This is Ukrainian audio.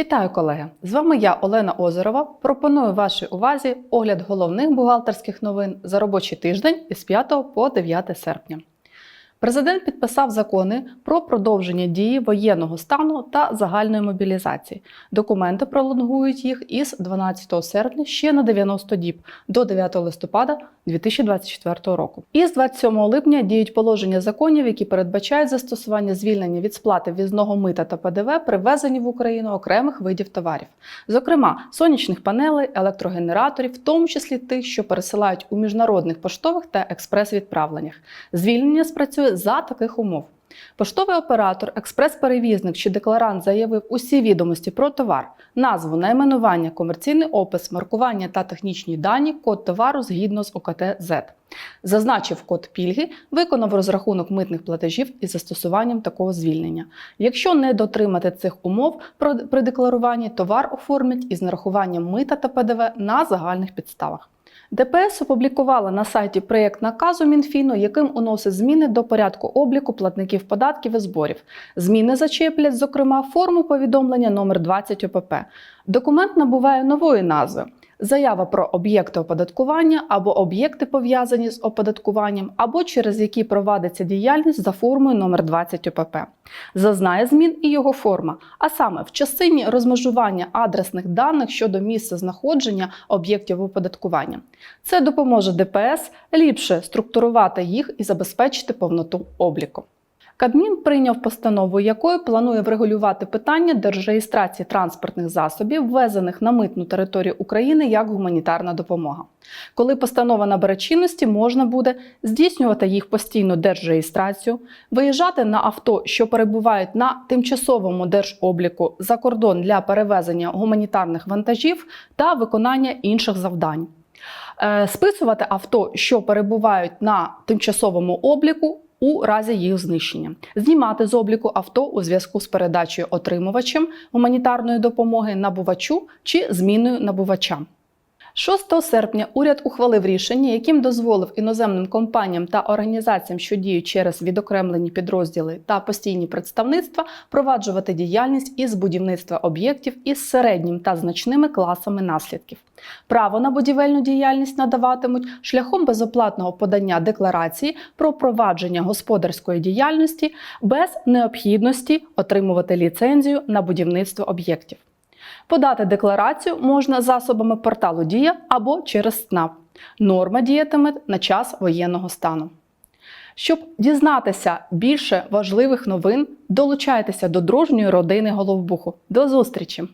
Вітаю, колеги! З вами я, Олена Озерова. Пропоную вашій увазі огляд головних бухгалтерських новин за робочий тиждень із 5 по 9 серпня. Президент підписав закони про продовження дії воєнного стану та загальної мобілізації. Документи пролонгують їх із 12 серпня ще на 90 діб до 9 листопада 2024 року. Із 27 липня діють положення законів, які передбачають застосування звільнення від сплати в'їзного мита та ПДВ при ввезенні в Україну окремих видів товарів, зокрема сонячних панелей, електрогенераторів, в тому числі тих, що пересилають у міжнародних поштових та експрес-відправленнях. Звільнення спрацює за таких умов. Поштовий оператор, експрес-перевізник чи декларант заявив усі відомості про товар, назву, найменування, комерційний опис, маркування та технічні дані, код товару згідно з ОКТ-Z. Зазначив код пільги, виконав розрахунок митних платежів із застосуванням такого звільнення. Якщо не дотримати цих умов при декларуванні, товар оформлять із нарахуванням мита та ПДВ на загальних підставах. ДПС опублікувала на сайті проєкт наказу Мінфіну, яким уносить зміни до порядку обліку платників податків і зборів. Зміни зачеплять, зокрема, форму повідомлення номер 20 ОПП. Документ набуває нової назви. Заява про об'єкти оподаткування або об'єкти пов'язані з оподаткуванням, або через які провадиться діяльність за формою номер 20 ОПП. Зазнає змін і його форма, а саме в частині розмежування адресних даних щодо місця знаходження об'єктів оподаткування. Це допоможе ДПС ліпше структурувати їх і забезпечити повноту обліку. Кабмін прийняв постанову, якою планує врегулювати питання держреєстрації транспортних засобів, ввезених на митну територію України як гуманітарна допомога. Коли постанова набере чинності, можна буде здійснювати їх постійну держреєстрацію, виїжджати на авто, що перебувають на тимчасовому держобліку за кордон для перевезення гуманітарних вантажів та виконання інших завдань. Е, Списувати авто, що перебувають на тимчасовому обліку у разі їх знищення, знімати з обліку авто у зв'язку з передачею отримувачем гуманітарної допомоги набувачу чи зміною набувача. 6 серпня уряд ухвалив рішення, яким дозволив іноземним компаніям та організаціям, що діють через відокремлені підрозділи та постійні представництва, проваджувати діяльність із будівництва об'єктів із середнім та значними класами наслідків. Право на будівельну діяльність надаватимуть шляхом безоплатного подання декларації про провадження господарської діяльності без необхідності отримувати ліцензію на будівництво об'єктів. Подати декларацію можна засобами порталу Дія або через СНАП. Норма діятиме на час воєнного стану. Щоб дізнатися більше важливих новин, долучайтеся до дружньої родини Головбуху. До зустрічі!